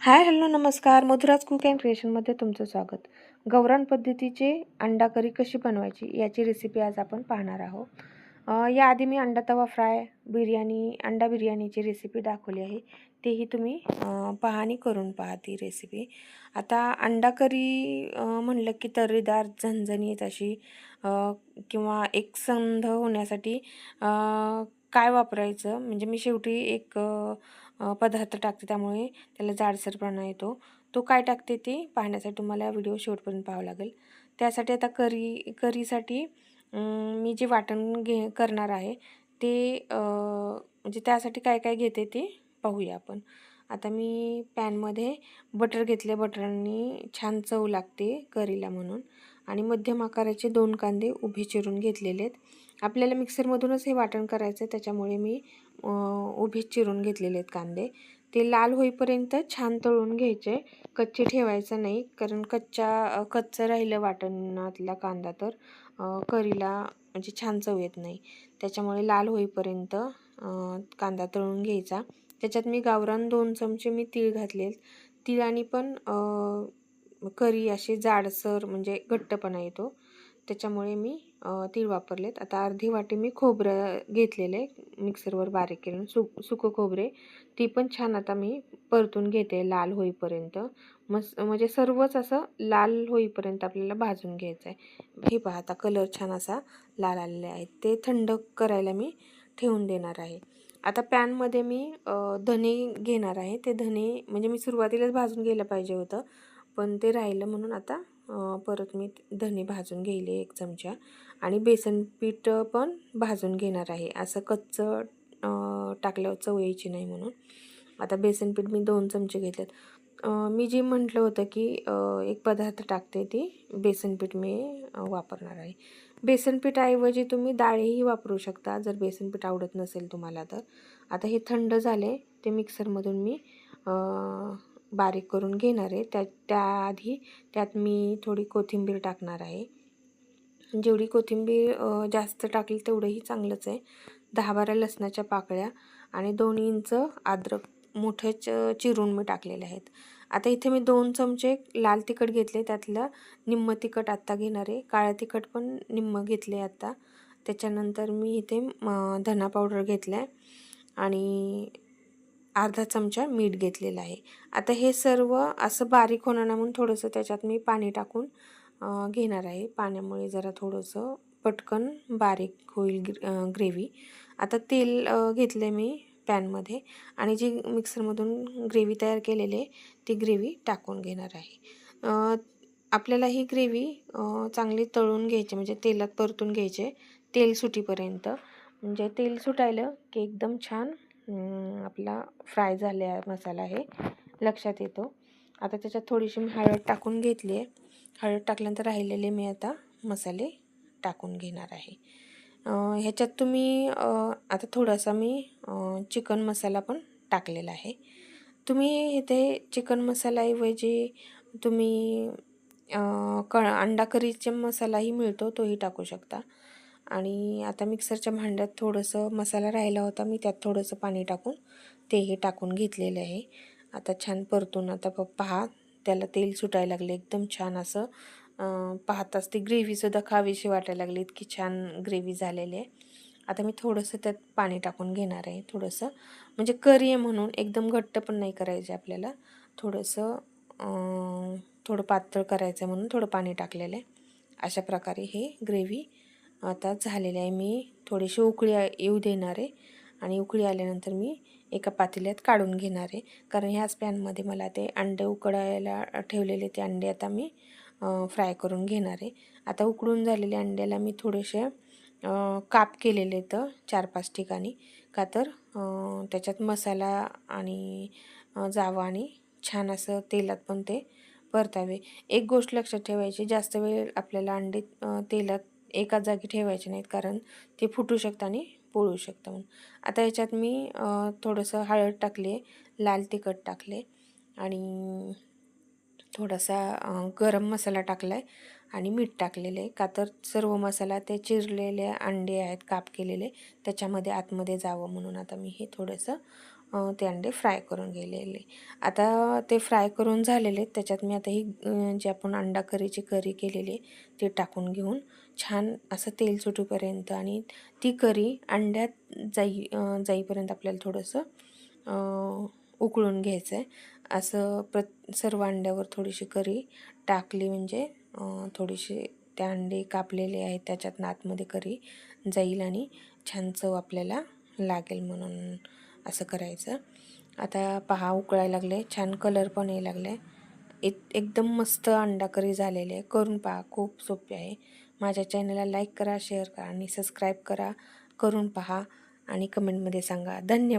Hi hello नमस्कार. Madhuraj cook and क्रिएशनमध्ये तुमचं स्वागत. गौरान पद्धतीचे अंडा करी कशी बनवायची याची रेसिपी आज आपण पाहणार आहोत. याआधी मी अंडा तवा फ्राय बिर्याणी अंडा बिर्याणीची रेसिपी दाखवली आहे. तेही तुम्ही पाहणी करून पहा ती रेसिपी आता अंडा करी म्हणलं की तर्रीदार झणझणीत अशी किंवा किंवा एकसंध होण्यासाठी काय वापरायचं? म्हणजे मी शेवटी एक पदार्थ टाकते त्यामुळे त्याला जाडसरपणा येतो. तो काय टाकते ते पाहण्यासाठी तुम्हाला व्हिडिओ शेवटपर्यंत पाहावं लागेल. त्यासाठी आता करी करीसाठी मी जे वाटण घे करणार आहे ते म्हणजे त्यासाठी काय काय घेते ते पाहूया आपण. आता मी पॅनमध्ये बटर घेतले बटरनी छान चव लागते करीला म्हणून. आणि मध्यम आकाराचे दोन कांदे उभे चिरून घेतलेले आहेत आपल्याला मिक्सरमधूनच हे वाटण करायचं आहे त्याच्यामुळे मी उभे चिरून घेतलेले आहेत कांदे. ते लाल होईपर्यंत छान तळून घ्यायचे. कच्चे ठेवायचं नाही कारण कच्च्या कच्चं राहिलं वाटणातला कांदा तर करीला म्हणजे छान चव येत नाही. त्याच्यामुळे लाल होईपर्यंत कांदा तळून घ्यायचा. त्याच्यात मी गावरान दोन चमचे मी तीळ घातले तिळाने पण करी अशी जाडसर म्हणजे घट्टपणा येतो. त्याच्यामुळे मी तीळ वापरलेत. आता अर्धी वाटी मी खोबरं घेतलेले मिक्सरवर बारीक केलं सुक सुकं खोबरे. ती पण छान आता मी परतून घेते लाल होईपर्यंत. मस म्हणजे सर्वच असं लाल होईपर्यंत आपल्याला भाजून घ्यायचं आहे हे पहा आता कलर छान असा लाल आलेला आहे ते थंड करायला मी ठेवून देणार आहे. आता पॅनमध्ये मी धने घेणार आहे. ते धने म्हणजे मी सुरुवातीलाच भाजून घ्यायला पाहिजे होतं. पण ते राहिलं म्हणून आता परत मी धने भाजून घेईल एक चमचा आणि बेसन पीठ पण भाजून घेणार आहे. असं कच्चं टाकल्यावर चव यायची नाही म्हणून. आता बेसन पीठ मी दोन चमचे घेतलेत. मी जे म्हटलं होतं की एक पदार्थ टाकते ती बेसन पीठ मी वापरणार आहे. बेसन पीठाऐवजी तुम्ही डाळीही वापरू शकता जर बेसन पीठ आवडत नसेल तुम्हाला तर. आता हे थंड झाले ते मिक्सरमधून मी बारीक करून घेणार आहे. त्या त्याआधी त्यात मी थोडी कोथिंबीर टाकणार आहे. जेवढी कोथिंबीर जास्त टाकली तेवढंही चांगलंच आहे. दहा बारा लसणाच्या पाकळ्या आणि दोन इंच अद्रक मोठे च चिरून मी टाकलेले आहेत. आता इथे मी दोन चमचे लाल तिखट घेतले त्यातलं निम्म तिखट आत्ता घेणार आहे. काळं तिखट पण निम्म घेतले आत्ता त्याच्यानंतर मी इथे म, धना पावडर घेतला आहे आणि अर्धा चमचा मीठ घेतलेलं आहे. आता हे सर्व असं बारीक होणार नाही म्हणून थोडंसं त्याच्यात मी पाणी टाकून घेणार आहे. पाण्यामुळे जरा थोडंसं पटकन बारीक होईल ग्रेव्ही. आता तेल घेतले मी पॅनमध्ये आणि जी मिक्सरमधून ग्रेव्ही तयार केलेली आहे ती ग्रेव्ही टाकून घेणार आहे. आपल्याला ही ग्रेव्ही चांगली तळून घ्यायची म्हणजे तेलात परतून घ्यायचे तेल सुटीपर्यंत. म्हणजे तेल सुटायलं की एकदम छान आपला फ्राय झालेला मसाला हे लक्षात येतो. आता त्याच्यात थोडीशी मी हळद टाकून घेतली आहे. हळद टाकल्यानंतर राहिलेले मी आता मसाले टाकून घेणार आहे. ह्याच्यात तुम्ही आता थोडासा मी चिकन मसाला पण टाकलेला आहे. तुम्ही इथे चिकन मसालाऐवजी तुम्ही क अंडा करीचे मसालाही मिळतो तोही टाकू शकता. आणि आता मिक्सरच्या भांड्यात थोडंसं मसाला राहिला होता मी त्यात थोडंसं पाणी टाकून तेही टाकून घेतलेलं आहे. आता छान परतून आता पहा त्याला तेल सुटायला लागले एकदम छान असं पाहताच ती ग्रेव्हीसुद्धा खावीशी वाटायला लागली इतकी छान ग्रेव्ही झालेली आहे. आता मी थोडंसं त्यात पाणी टाकून घेणार आहे थोडंसं. म्हणजे करी आहे म्हणून एकदम घट्ट पण नाही करायचे आपल्याला. थोडंसं थोडं पातळ करायचं आहे म्हणून थोडं पाणी टाकलेलं आहे. अशा प्रकारे हे ग्रेव्ही आता झालेले आहे मी थोडीशी उकळी येऊ देणार आहे. आणि उकळी आल्यानंतर मी एका पातेल्यात काढून घेणार आहे. कारण ह्याच पॅनमध्ये मला ते अंडे उकडायला ठेवलेले ते अंडे आता मी फ्राय करून घेणार आहे. आता उकडून झालेल्या अंड्याला मी थोडेसे काप केलेले तर चार पाच ठिकाणी. का तर त्याच्यात मसाला आणि जावा आणि छान असं तेलात पण ते परतावे. एक गोष्ट लक्षात ठेवायची जास्त वेळ आपल्याला अंडे तेलात एकाच जागी ठेवायचे नाहीत कारण ते फुटू शकतं आणि पोळू शकतं म्हणून. आता याच्यात मी थोडंसं हळद टाकले लाल तिखट टाकले आणि थोडासा गरम मसाला टाकला आहे आणि मीठ टाकलेलं. आहे का तर सर्व मसाला ते चिरलेले अंडे आहेत काप केलेले त्याच्यामध्ये आतमध्ये जावं म्हणून आता मी हे थोडंसं ते अंडे फ्राय करून गेलेले. आता ते फ्राय करून झालेले त्याच्यात मी आता ही जी आपण अंडा करीची करी केलेली आहे, ती टाकून घेऊन छान असं तेल सुटूपर्यंत आणि ती करी अंड्यात जाई जाईपर्यंत आपल्याला थोडंसं उकळून घ्यायचं आहे असं प्र सर्व अंड्यावर थोडीशी करी टाकली म्हणजे थोडीशी ते अंडे कापलेले आहेत त्याच्यात नातमध्ये करी जाईल आणि छान चव आपल्याला लागेल म्हणून. असं करायचं. आता पहा उकळायला लागले. छान कलर पण यायला लागले. एक एकदम मस्त अंडा करी झालेले. आहे करून पहा खूप सोपे आहे. माझ्या चॅनलला लाईक करा शेअर करा आणि सबस्क्राईब करा. करून पहा आणि कमेंटमध्ये सांगा. धन्यवाद.